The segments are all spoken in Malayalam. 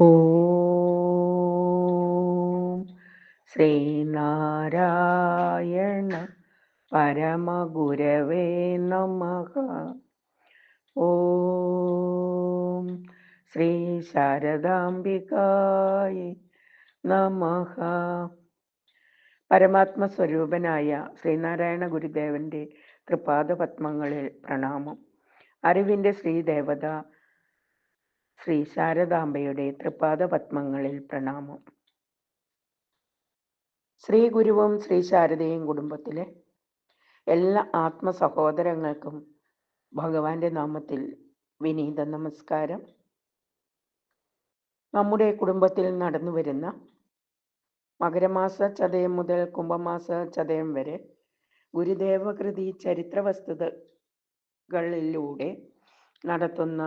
ഓം ശ്രീനാരായണ പരമഗുരവേ നമ. ഓം ശ്രീ ശാരദാംബികായ നമഃ. പരമാത്മസ്വരൂപനായ ശ്രീനാരായണ ഗുരുദേവന്റെ തൃപാദ പത്മങ്ങളിൽ പ്രണാമം. അറിവിന്റെ ശ്രീദേവത ശ്രീ ശാരദാംബയുടെ തൃപാദ പത്മങ്ങളിൽ പ്രണാമം. ശ്രീ ഗുരുവും ശ്രീ ശാരദയും കുടുംബത്തിലെ എല്ലാ ആത്മ സഹോദരങ്ങൾക്കും ഭഗവാന്റെ നാമത്തിൽ വിനീത നമസ്കാരം. നമ്മുടെ കുടുംബത്തിൽ നടന്നു വരുന്ന മകരമാസ ചതയം മുതൽ കുംഭമാസ ചതയം വരെ ഗുരുദേവകൃതി ചരിത്ര വസ്തുതകളിലൂടെ നടത്തുന്ന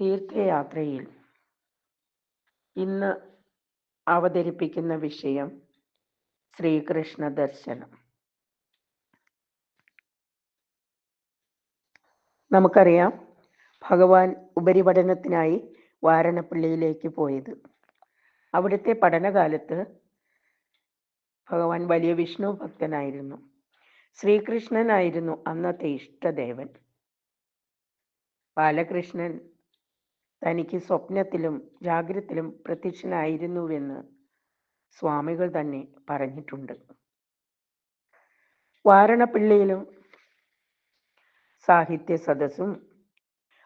തീർത്ഥയാത്രയിൽ ഇന്ന് അവതരിപ്പിക്കുന്ന വിഷയം ശ്രീകൃഷ്ണ ദർശനം. നമുക്കറിയാം ഭഗവാൻ ഉപരിപഠനത്തിനായി വാരണപ്പള്ളിയിലേക്ക് പോയത്. അവിടുത്തെ പഠനകാലത്ത് ഭഗവാൻ വലിയ വിഷ്ണു ഭക്തനായിരുന്നു. ശ്രീകൃഷ്ണനായിരുന്നു അന്നത്തെ ഇഷ്ടദേവൻ. ബാലകൃഷ്ണൻ തനിക്ക് സ്വപ്നത്തിലും ജാഗ്രത്തിലും പ്രത്യക്ഷനായിരുന്നുവെന്ന് സ്വാമികൾ തന്നെ പറഞ്ഞിട്ടുണ്ട്. വാരണപ്പിള്ളിയിലും സാഹിത്യ സദസ്സും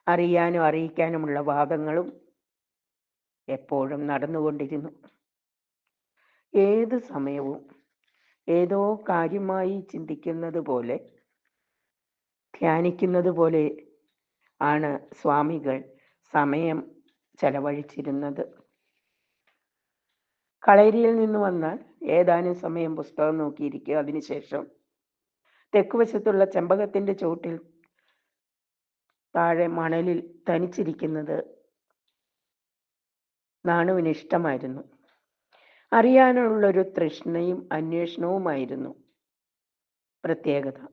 അറിയാനും അറിയിക്കാനുമുള്ള വാദങ്ങളും എപ്പോഴും നടന്നുകൊണ്ടിരുന്നു. ഏത് സമയവും ഏതോ കാര്യമായി ചിന്തിക്കുന്നത് പോലെ ധ്യാനിക്കുന്നത് പോലെ ആണ് സ്വാമികൾ സമയം ചെലവഴിച്ചിരുന്നത്. കളരിയിൽ നിന്ന് വന്നാൽ ഏതാനും സമയം പുസ്തകം നോക്കിയിരിക്കുക. അതിനുശേഷം തെക്കുവശത്തുള്ള ചെമ്പകത്തിന്റെ ചുവട്ടിൽ താഴെ മണലിൽ തനിച്ചിരിക്കുന്നത് നാണുവിന് ഇഷ്ടമായിരുന്നു. അറിയാനുള്ളൊരു തൃഷ്ണയും അന്വേഷണവുമായിരുന്നു പ്രത്യേകത.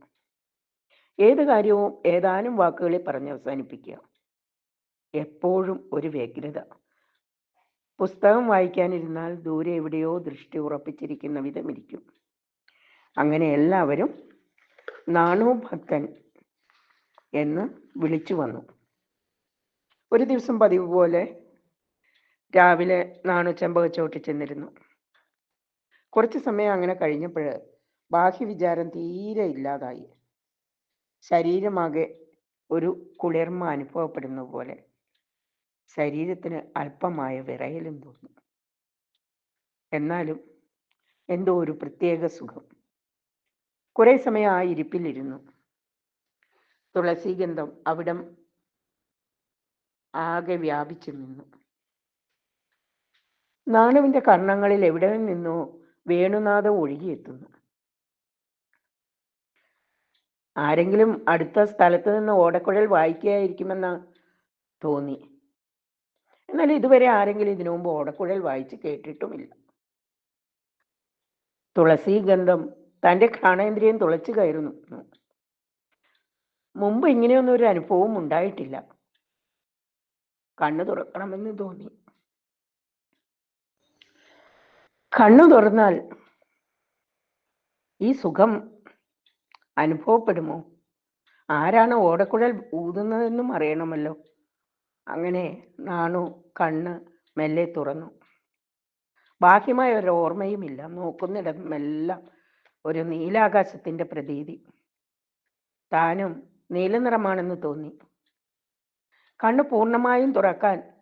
ഏത് കാര്യവും ഏതാനും വാക്കുകളിൽ പറഞ്ഞ് അവസാനിപ്പിക്കുക എപ്പോഴും ഒരു വ്യഗ്രത. പുസ്തകം വായിക്കാനിരുന്നാൽ ദൂരെ എവിടെയോ ദൃഷ്ടി ഉറപ്പിച്ചിരിക്കുന്ന വിധം ഇരിക്കും അങ്ങനെ എല്ലാവരും നാണു ഭക്തൻ എന്ന് വിളിച്ചു വന്നു. ഒരു ദിവസം പതിവ് പോലെ രാവിലെ നാണു ചെമ്പകച്ചോട്ടി ചെന്നിരുന്നു. കുറച്ച് സമയം അങ്ങനെ കഴിഞ്ഞപ്പോൾ ബാഹ്യവിചാരം തീരെ ഇല്ലാതായി. ശരീരമാകെ ഒരു കുളിർമ അനുഭവപ്പെടുന്ന പോലെ ശരീരത്തിന് അല്പമായ വിറയലും തോന്നും. എന്നാലും എന്തോ ഒരു പ്രത്യേക സുഖം. കുറെ സമയം ആ ഇരിപ്പിലിരുന്നു. തുളസീഗന്ധം അവിടം ആകെ വ്യാപിച്ചു നിന്നു. നാണുവിന്റെ കർണങ്ങളിൽ എവിടെ നിന്നോ വേണുനാഥം ഒഴുകിയെത്തുന്നു. ആരെങ്കിലും അടുത്ത സ്ഥലത്ത് നിന്ന് ഓടക്കുഴൽ വായിക്കുകയായിരിക്കുമെന്ന് തോന്നി. എന്നാൽ ഇതുവരെ ആരെങ്കിലും ഇതിനു മുമ്പ് ഓടക്കുഴൽ വായിച്ച് കേട്ടിട്ടുമില്ല. തുളസി ഗന്ധം തന്റെ ഘാണേന്ദ്രിയം തുളച്ചു കയറുന്നു. മുമ്പ് ഇങ്ങനെയൊന്നും ഒരു അനുഭവവും ഉണ്ടായിട്ടില്ല. കണ്ണു തുറക്കണമെന്ന് തോന്നി. കണ്ണു തുറന്നാൽ ഈ സുഖം അനുഭവപ്പെടുമോ? ആരാണ് ഓടക്കുഴൽ ഊതുന്നതെന്നും അറിയണമല്ലോ. അങ്ങനെ നാണു കണ്ണ് മെല്ലെ തുറന്നു. ബാഹ്യമായ ഒരു ഓർമ്മയുമില്ല. നോക്കുന്നിടമെല്ലാം ഒരു നീലാകാശത്തിന്റെ പ്രതീതി. താനും നീലനിറമാണെന്ന് തോന്നി. കണ്ണ് പൂർണമായും തുറക്കാൻ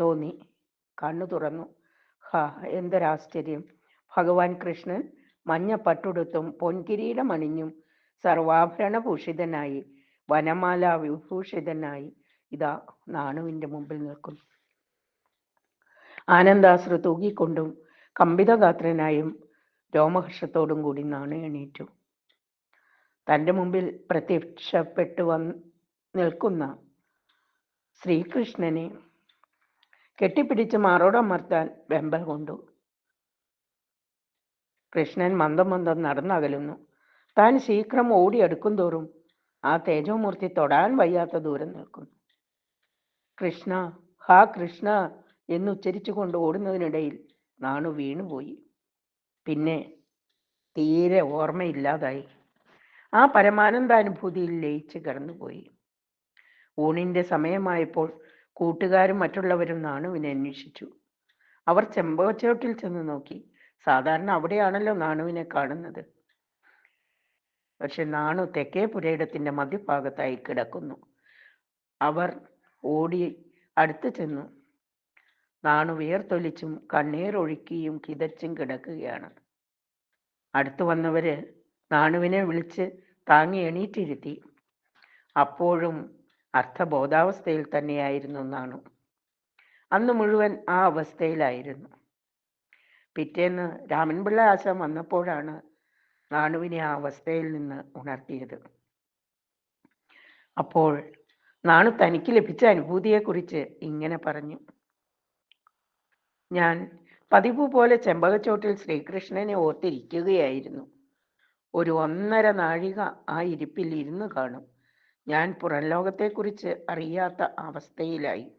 തോന്നി. കണ്ണു തുറന്നു. ഹാ എന്തൊരാശ്ചര്യം. ഭഗവാൻ കൃഷ്ണൻ മഞ്ഞ പട്ടുടുത്തും പൊൻകിരീടമണിഞ്ഞും സർവാഭരണഭൂഷിതനായി വനമാല വിഭൂഷിതനായി ഇതാ നാണുവിന്റെ മുമ്പിൽ നിൽക്കുന്നു. ആനന്ദാശ്രു തൂകിക്കൊണ്ടും കമ്പിതഗാത്രനായും രോമഹർഷത്തോടും കൂടി നാണു എണീറ്റു. തന്റെ മുമ്പിൽ പ്രത്യക്ഷപ്പെട്ടു വന്ന് നിൽക്കുന്ന ശ്രീകൃഷ്ണനെ കെട്ടിപ്പിടിച്ച് മാറോടമർത്താൻ വെമ്പൽ കൊണ്ടു. കൃഷ്ണൻ മന്ദം മന്ദം നടന്നകലുന്നു. താൻ ശീഘ്രം ഓടിയെടുക്കും തോറും ആ തേജോമൂർത്തി തൊടാൻ വയ്യാത്ത ദൂരം നിൽക്കുന്നു. കൃഷ്ണ ഹാ കൃഷ്ണ എന്നുച്ചരിച്ചുകൊണ്ട് ഓടുന്നതിനിടയിൽ നാണു വീണുപോയി. പിന്നെ തീരെ ഓർമ്മയില്ലാതായി. ആ പരമാനന്ദാനുഭൂതിയിൽ ലയിച്ച് കടന്നുപോയി. ഊണിന്റെ സമയമായപ്പോൾ കൂട്ടുകാരും മറ്റുള്ളവരും നാണുവിനെ അന്വേഷിച്ചു. അവർ ചെമ്പകച്ചോട്ടിൽ ചെന്ന് നോക്കി. സാധാരണ അവിടെയാണല്ലോ നാണുവിനെ കാണുന്നത്. പക്ഷെ നാണു തെക്കേ പുരയിടത്തിന്റെ മധ്യഭാഗത്തായി കിടക്കുന്നു. അവർ ഓടി അടുത്ത് ചെന്നു. നാണു വിയർത്തൊലിച്ചും കണ്ണീരൊഴുക്കിയും കിതച്ചും കിടക്കുകയാണ്. അടുത്തു വന്നവര് നാണുവിനെ വിളിച്ച് താങ്ങി എണീറ്റിരുത്തി. അപ്പോഴും അർത്ഥബോധാവസ്ഥയിൽ തന്നെയായിരുന്നു നാണു. അന്ന് മുഴുവൻ ആ അവസ്ഥയിലായിരുന്നു. പിറ്റേന്ന് രാമൻപിള്ള ആശാൻ വന്നപ്പോഴാണ് നാണുവിനെ ആ അവസ്ഥയിൽ നിന്ന് ഉണർത്തിയത്. അപ്പോൾ നാണു തനിക്ക് ലഭിച്ച അനുഭൂതിയെക്കുറിച്ച് ഇങ്ങനെ പറഞ്ഞു. ഞാൻ പതിവ് പോലെ ചെമ്പകച്ചോട്ടിൽ ശ്രീകൃഷ്ണനെ ഓർത്തിരിക്കുകയായിരുന്നു. ഒരു ഒന്നര നാഴിക ആ ഇരിപ്പിൽ ഇരുന്ന് കാണും. ഞാൻ പുറം ലോകത്തെക്കുറിച്ച് അറിയാത്ത അവസ്ഥയിലായി.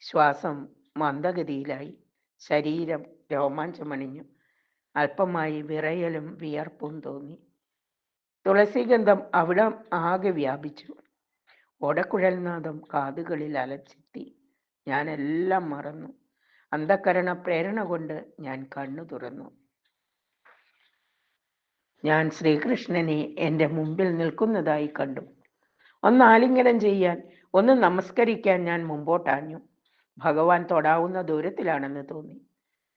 ശ്വാസം മന്ദഗതിയിലായി. ശരീരം രോമാഞ്ചമണിഞ്ഞു. അല്പമായി വിറയലും വിയർപ്പും തോന്നി. തുളസിഗന്ധം അവിടെ ആകെ വ്യാപിച്ചു. ഓടക്കുഴൽനാദം കാതുകളിൽ അലച്ചെത്തി. ഞാനെല്ലാം മറന്നു. അന്ധകരണ പ്രേരണ കൊണ്ട് ഞാൻ കണ്ണു തുറന്നു. ഞാൻ ശ്രീകൃഷ്ണനെ എന്റെ മുമ്പിൽ നിൽക്കുന്നതായി കണ്ടു. ഒന്ന് ആലിംഗനം ചെയ്യാൻ ഒന്ന് നമസ്കരിക്കാൻ ഞാൻ മുമ്പോട്ടാഞ്ഞു. ഭഗവാൻ തൊടാവുന്ന ദൂരത്തിലാണെന്ന് തോന്നി.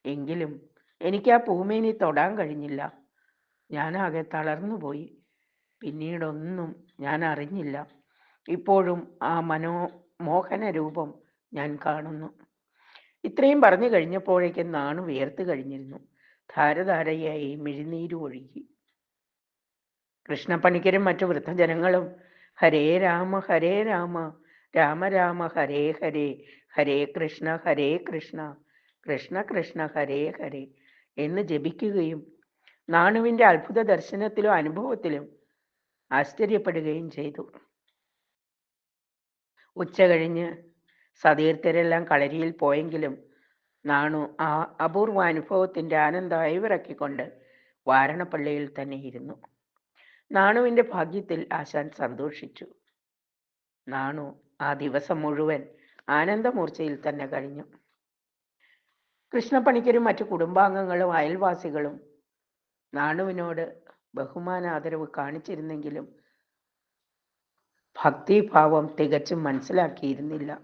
എങ്കിലും എനിക്ക് ആ ഭൂമിനി തൊടാൻ കഴിഞ്ഞില്ല. ഞാനാകെ തളർന്നുപോയി. പിന്നീടൊന്നും ഞാൻ അറിഞ്ഞില്ല. ഇപ്പോഴും ആ മനോ മോഹന രൂപം ഞാൻ കാണുന്നു. ഇത്രയും പറഞ്ഞു കഴിഞ്ഞപ്പോഴേക്കും നാണ് വിയർത്ത് കഴിഞ്ഞിരുന്നു. ധാരധാരയായി മിഴിനീരു ഒഴുകി. കൃഷ്ണപ്പണിക്കരും മറ്റു വൃദ്ധജനങ്ങളും ഹരേ രാമ ഹരേ രാമ രാമ രാമ ഹരേ ഹരേ ഹരേ കൃഷ്ണ ഹരേ കൃഷ്ണ കൃഷ്ണ കൃഷ്ണ ഹരേ ഹരേ എന്ന് ജപിക്കുകയും നാണുവിന്റെ അത്ഭുത ദർശനത്തിലും അനുഭവത്തിലും ആശ്ചര്യപ്പെടുകയും ചെയ്തു. ഉച്ച കഴിഞ്ഞ് സതീർത്ഥരെല്ലാം കളരിയിൽ പോയെങ്കിലും നാണു ആ അപൂർവ അനുഭവത്തിന്റെ ആനന്ദം അയവിറക്കിക്കൊണ്ട് വാരണപ്പള്ളിയിൽ തന്നെ ഇരുന്നു. നാണുവിന്റെ ഭാഗ്യത്തിൽ ആശാൻ സന്തോഷിച്ചു. നാണു ആ ദിവസം മുഴുവൻ ആനന്ദമൂർച്ചയിൽ തന്നെ കഴിഞ്ഞു. കൃഷ്ണപ്പണിക്കരും മറ്റു കുടുംബാംഗങ്ങളും അയൽവാസികളും നാണുവിനോട് ബഹുമാനാദരവ് കാണിച്ചിരുന്നെങ്കിലും ഭക്തിഭാവം തികച്ചും മനസ്സിലാക്കിയിരുന്നില്ല.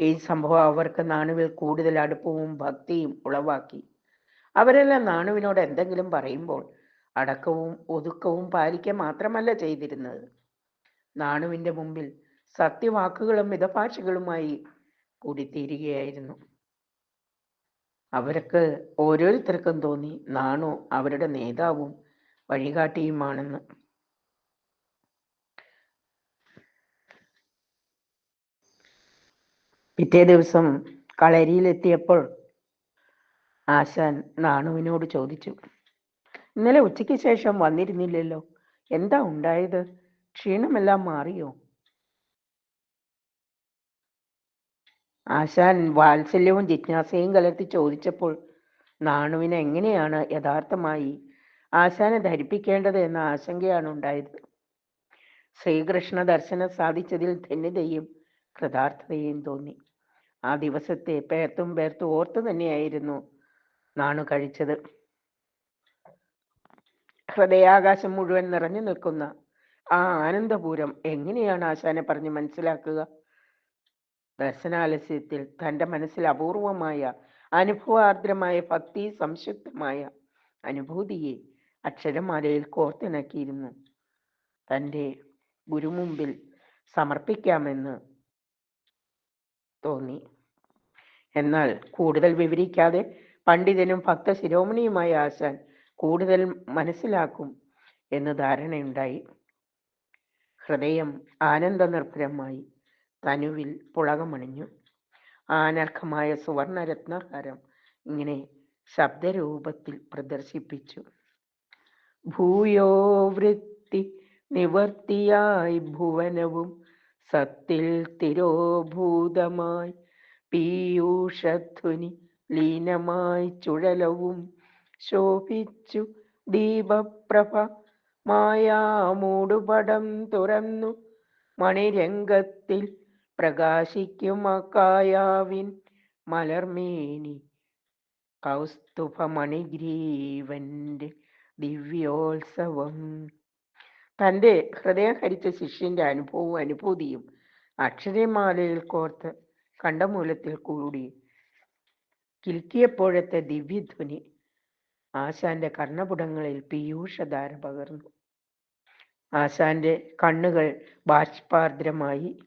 ഈ സംഭവം അവർക്ക് നാണുവിൽ കൂടുതൽ അടുപ്പവും ഭക്തിയും ഉളവാക്കി. അവരെല്ലാം നാണുവിനോട് എന്തെങ്കിലും പറയുമ്പോൾ അടക്കവും ഒതുക്കവും പാലിക്കുക മാത്രമല്ല ചെയ്തിരുന്നത്. നാണുവിന്റെ മുമ്പിൽ സത്യവാക്കുകളും മിതഭാഷകളുമായി കൂടിത്തീരുകയായിരുന്നു. അവർക്ക് ഓരോരുത്തർക്കും തോന്നി നാണു അവരുടെ നേതാവും വഴികാട്ടിയുമാണെന്ന്. പിറ്റേ ദിവസം കളരിയിലെത്തിയപ്പോൾ ആശാൻ നാണുവിനോട് ചോദിച്ചു ഇന്നലെ ഉച്ചയ്ക്ക് ശേഷം വന്നിരുന്നില്ലല്ലോ. എന്താ ഉണ്ടായത്? ക്ഷീണമെല്ലാം മാറിയോ? ആശാൻ വാത്സല്യവും ജിജ്ഞാസയും കലർത്തി ചോദിച്ചപ്പോൾ നാണുവിനെ എങ്ങനെയാണ് യഥാർത്ഥമായി ആശാനെ ധരിപ്പിക്കേണ്ടത് എന്ന ആശങ്കയാണ് ഉണ്ടായത്? ശ്രീകൃഷ്ണ ദർശനം സാധിച്ചതിൽ ധന്യതയും കൃതാർത്ഥതയും തോന്നി. ആ ദിവസത്തെ പേർത്തും പേർത്തും ഓർത്തു തന്നെയായിരുന്നു നാണു കഴിച്ചത്. ഹൃദയാകാശം മുഴുവൻ നിറഞ്ഞു നിൽക്കുന്ന ആ ആനന്ദപൂരം എങ്ങനെയാണ് ആശാനെ പറഞ്ഞ് മനസ്സിലാക്കുക? ദർശനാലസ്യത്തിൽ തന്റെ മനസ്സിൽ അപൂർവമായ അനുഭവാർദ്രമായ ഭക്തി സംശുദ്ധമായ അനുഭൂതിയെ അക്ഷരമാലയിൽ കോർത്തിണക്കിയിരുന്നു. തന്റെ ഗുരുമുമ്പിൽ സമർപ്പിക്കാമെന്ന് തോന്നി. എന്നാൽ കൂടുതൽ വിവരിക്കാതെ പണ്ഡിതനും ഭക്ത ശിരോമണിയുമായ ആശാൻ കൂടുതൽ മനസ്സിലാക്കും എന്ന് ധാരണയുണ്ടായി. ഹൃദയം ആനന്ദ നിർഭരമായി തനുവിൽ പുളകമണിഞ്ഞു. ആനർഘമായ സുവർണരത്നഹാരം ഇങ്ങനെ ശബ്ദരൂപത്തിൽ പ്രദർശിപ്പിച്ചു. ഭൂയോ വൃത്തി നിവർത്തിയായി ഭുവനവും സത്തിൽ തിരോഭൂതമായി പീയൂഷധ്വനി ലീനമായി ചുഴലവും ശോഭിച്ചു ദീപപ്രഭ മായാമൂടുപടം തുറന്നു മണിരംഗത്തിൽ പ്രകാശിക്കും അക്കായാവിൻ മലർമേനി. കൗസ്തുഭമണിഗ്രീവന്റെ ദിവ്യോത്സവം. തന്റെ ഹൃദയം ഹരിച്ച ശിഷ്യന്റെ അനുഭവവും അനുഭൂതിയും അക്ഷരമാലയിൽ കോർത്ത് കണ്ടമൂലത്തിൽ കൂടി. കിൽക്കിയപ്പോഴത്തെ ദിവ്യധ്വനി ആശാന്റെ കർണപുടങ്ങളിൽ പീയൂഷധാര പകർന്നു. ആശാന്റെ കണ്ണുകൾ ബാഷ്പാർദ്രമായി.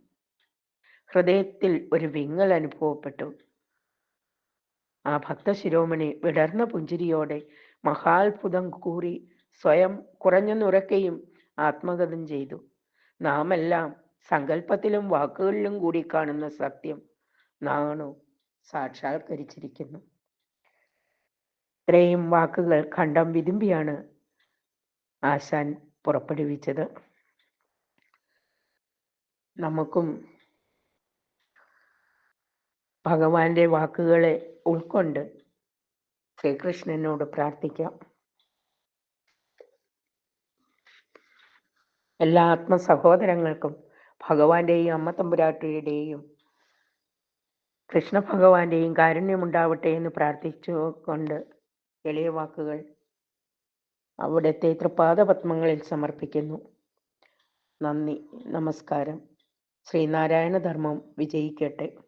ഹൃദയത്തിൽ ഒരു വിങ്ങൽ അനുഭവപ്പെട്ടു. ആ ഭക്തശിരോമണി വിടർന്ന പുഞ്ചിരിയോടെ മഹാത്ഭുതം കൂറി സ്വയം കുറഞ്ഞുനുറക്കുകയും ആത്മഗതം ചെയ്തു. നാമെല്ലാം സങ്കല്പത്തിലും വാക്കുകളിലും കൂടി കാണുന്ന സത്യം. നാണു സാക്ഷാത്കരിച്ചിരിക്കുന്നു. ഇത്രയും വാക്കുകൾ ഖണ്ഡം വിതുമ്പിയാണ് ആശാൻ പുറപ്പെടുവിച്ചത്. നമുക്കും ഭഗവാന്റെ വാക്കുകളെ ഉൾക്കൊണ്ട് ശ്രീകൃഷ്ണനോട് പ്രാർത്ഥിക്കാം. എല്ലാ ആത്മസഹോദരങ്ങൾക്കും ഭഗവാന്റെയും അമ്മ തമ്പുരാട്ടിയുടെയും കൃഷ്ണ ഭഗവാന്റെയും കാരുണ്യമുണ്ടാവട്ടെ എന്ന് പ്രാർത്ഥിച്ചുകൊണ്ട് എളിയ വാക്കുകൾ അവിടുത്തെ തൃപാദപത്മങ്ങളിൽ സമർപ്പിക്കുന്നു. നന്ദി നമസ്കാരം. ശ്രീനാരായണ ധർമ്മം വിജയിക്കട്ടെ.